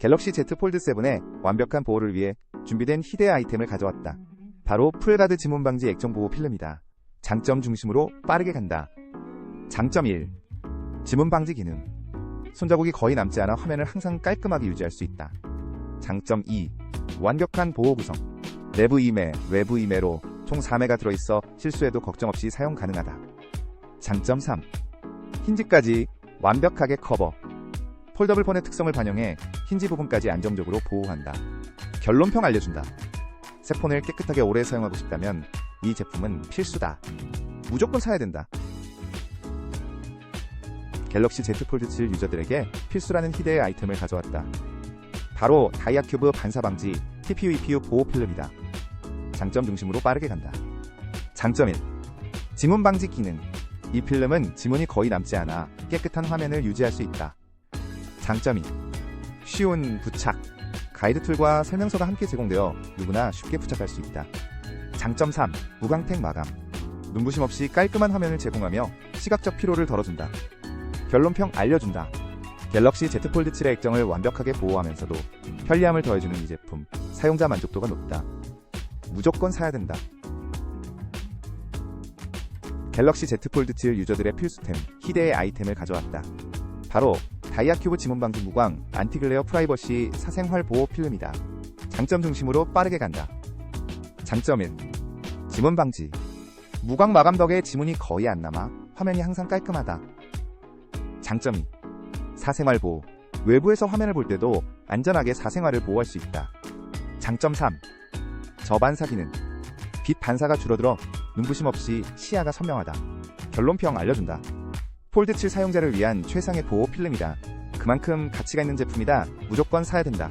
갤럭시 Z 폴드 7의 완벽한 보호를 위해 준비된 희대 아이템을 가져왔다. 바로 풀가드 지문 방지 액정 보호 필름이다. 장점 중심으로 빠르게 간다. 장점 1. 지문 방지 기능. 손자국이 거의 남지 않아 화면을 항상 깔끔하게 유지할 수 있다. 장점 2. 완벽한 보호 구성. 내부 임해, 외부 임해로 총 4매가 들어있어 실수에도 걱정 없이 사용 가능하다. 장점 3. 힌지까지 완벽하게 커버. 폴더블 폰의 특성을 반영해 힌지 부분까지 안정적으로 보호한다. 결론평 알려준다. 새 폰을 깨끗하게 오래 사용하고 싶다면 이 제품은 필수다. 무조건 사야 된다. 갤럭시 Z 폴드 7 유저들에게 필수라는 희대의 아이템을 가져왔다. 바로 다이아 큐브 반사 방지 TPU EPU 보호 필름이다. 장점 중심으로 빠르게 간다. 장점 1. 지문 방지 기능. 이 필름은 지문이 거의 남지 않아 깨끗한 화면을 유지할 수 있다. 장점 2. 쉬운 부착. 가이드 툴과 설명서가 함께 제공되어 누구나 쉽게 부착할 수 있다. 장점 3. 무광택 마감. 눈부심 없이 깔끔한 화면을 제공하며 시각적 피로를 덜어준다. 결론평 알려준다. 갤럭시 Z 폴드 7의 액정을 완벽하게 보호하면서도 편리함을 더해주는 이 제품. 사용자 만족도가 높다. 무조건 사야 된다. 갤럭시 Z 폴드 7 유저들의 필수템, 희대의 아이템을 가져왔다. 바로 다이아 큐브 지문 방지 무광 안티글레어 프라이버시 사생활 보호 필름이다. 장점 중심으로 빠르게 간다. 장점 1. 지문 방지. 무광 마감 덕에 지문이 거의 안 남아 화면이 항상 깔끔하다. 장점 2. 사생활 보호. 외부에서 화면을 볼 때도 안전하게 사생활을 보호할 수 있다. 장점 3. 저반사 기능. 빛 반사가 줄어들어 눈부심 없이 시야가 선명하다. 결론평 알려준다. 폴드 7 사용자를 위한 최상의 보호 필름이다. 그만큼 가치가 있는 제품이다. 무조건 사야 된다.